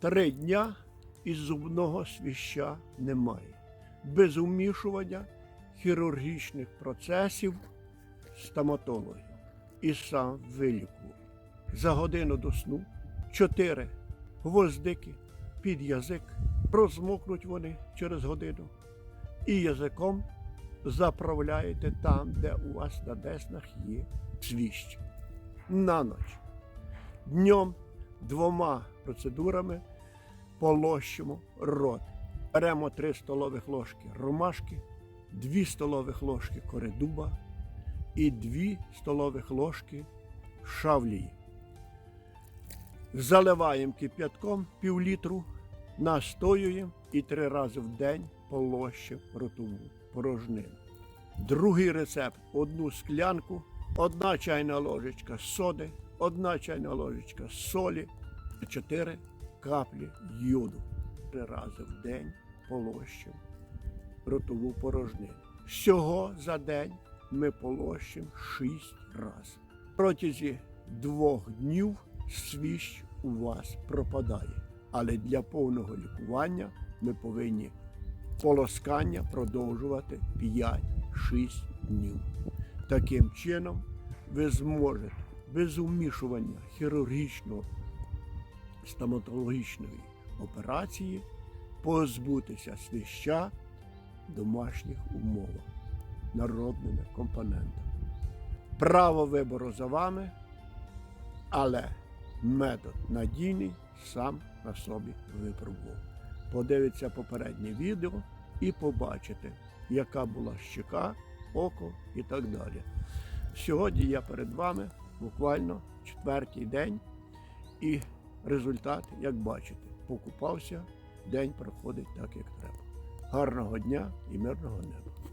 Три дня і зубного свіща немає. Без умішування хірургічних процесів стоматологів. І сам вилікував. За годину до сну чотири гвоздики під язик, розмокнуть вони через годину. І язиком заправляєте там, де у вас на деснах є свіщ. На ніч. Днем двома процедурами полощимо рот. Беремо 3 столових ложки ромашки, 2 столових ложки коридуба і 2 столових ложки шавлії. Заливаємо кип'ятком пів літру, настоюємо і три рази в день полощимо ротову порожнину. Другий рецепт одну склянку, одна чайна ложечка соди, одна чайна ложечка солі, чотири каплі йоду. Три рази в день полощимо ротову порожнину. Всього за день ми полощимо шість разів. Протязі двох днів свіщ у вас пропадає. Але для повного лікування ми повинні полоскання продовжувати 5-6 днів. Таким чином, ви зможете без умішування хірургічного стоматологічної операції позбутися свища в домашніх умовах народними компонентами. Право вибору за вами, але метод надійний сам на собі випробував. Подивіться попереднє відео і побачите, яка була щека, око і так далі. Сьогодні я перед вами буквально четвертий день, і результат, як бачите, покупався, день проходить так, як треба. Гарного дня і мирного неба!